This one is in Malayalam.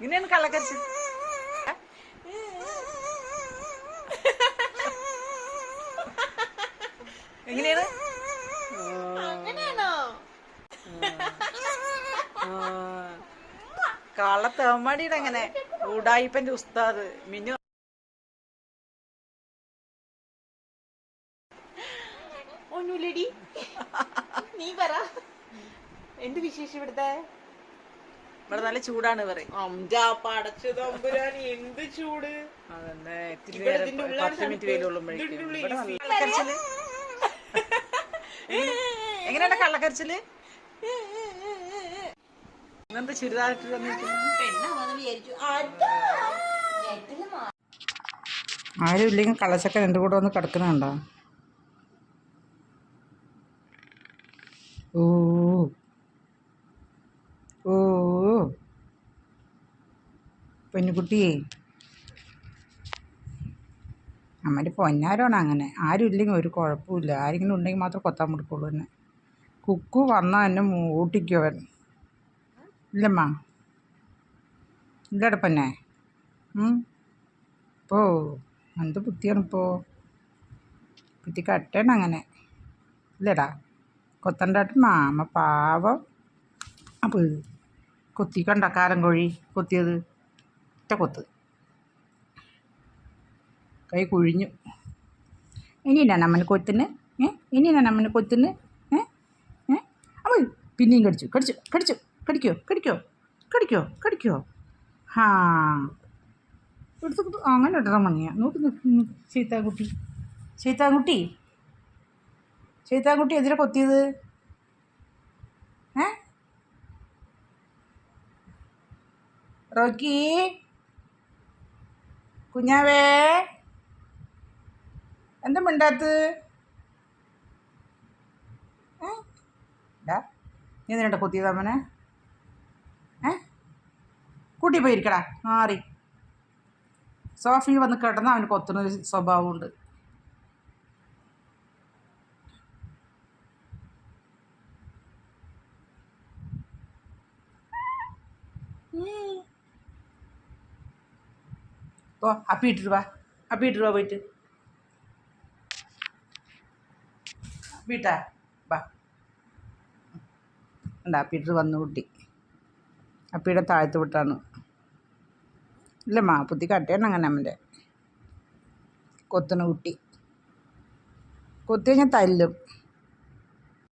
ഇങ്ങനെയാണ് കള്ളക്കരച്ചിൽ എങ്ങനെയാണ്? അങ്ങനെയാണോ? കള്ളത്തേമാടിയുടെ അങ്ങനെ ഉടായിപ്പന്റെ ഉസ്താദ് മിനു ഒന്നുമില്ലടി നീ പറ. എന്ത് വിശേഷം ഇവിടുത്തെ? ഇവിടെ നല്ല ചൂടാണ് പറയും എന്ത് ചൂട്? അതന്നെ ഇത്തിരി പത്ത് മിനിറ്റ്. വെയിലുള്ളുമ്പോഴേക്കും എങ്ങനെയാണ് കള്ളക്കരച്ചിൽ? ഇന്നെന്താ ചുരിദാറിട്ട് ആരും ഇല്ലെങ്കിൽ കള്ളച്ചക്കൻ എന്റെ കൂടെ വന്ന് കിടക്കുന്നുണ്ടോ? ഓ പെണ്ണുകുട്ടിയേ അമ്മന്റെ പൊന്നാരാണ് അങ്ങനെ. ആരും ഇല്ലെങ്കിൽ ഒരു കുഴപ്പമില്ല ആരെങ്കിലും ഉണ്ടെങ്കിൽ മാത്രം കൊത്താൻ കൊടുക്കുള്ളൂ എന്നെ. കുക്കു വന്നാൽ എന്നെ മൂട്ടിക്കും അവൻ. ഇല്ലമ്മ. ഇല്ലടപ്പന്നെ ഇപ്പോ എന്ത് ബുദ്ധിയാണിപ്പോൾ ബുദ്ധി കട്ടണം അങ്ങനെ. ഇല്ലടാ. കൊത്തണ്ടാട്ട് മാമ പാവം. അപ്പോൾ കൊത്തി കണ്ട കാലം കോഴി കൊത്തിയത്. ഒറ്റ കൊത്ത് കൈ കുഴിഞ്ഞു. ഇനിയില്ല നമ്മൾ കൊത്തിന് ഇനിയില്ല നമ്മൾ കൊത്തിന് അപ്പോൾ പിന്നെയും കടിച്ചു കടിച്ചു കടിച്ചു. കടിക്കോ കടിക്കോ കടിക്കോ കടിക്കോ. ഹാ. എടുത്ത് അങ്ങനെ ഇടണം മണിയാ നോക്കി ചീത്താൻകുട്ടി. ചീത്താൻകുട്ടി? ചീത്താൻകുട്ടി എതിരെ കൊത്തിയത്? ഏ? റോക്കി? കുഞ്ഞാവേ. എന്താ മിണ്ടാത്ത് നീ എന്തിനാ കൊത്തിയത് അമ്മനെ ഏ? കൂട്ടി പോയിരിക്കടാ മാറി. സോഫയിൽ വന്ന് കിടന്നാൽ അവന് കൊത്തുന്ന ഒരു സ്വഭാവമുണ്ട്. അപ്പിയിട്ടിട്ട് വാ. അപ്പിയിട്ടിട്ട് വാ പോയിട്ട്. അപ്പിട്ടാ വാ. ഉണ്ട് അപ്പിയിട്ടിട്ട് വന്നു കുട്ടി. അപ്പിയുടെ താഴത്ത് വിട്ടാണ്. ഇല്ല മാ പുത്തി കട്ടയാണ് അങ്ങനെ അമ്മന്റെ കൊത്തണ കുട്ടി. കൊത്തി കഴിഞ്ഞാൽ തല്ലും.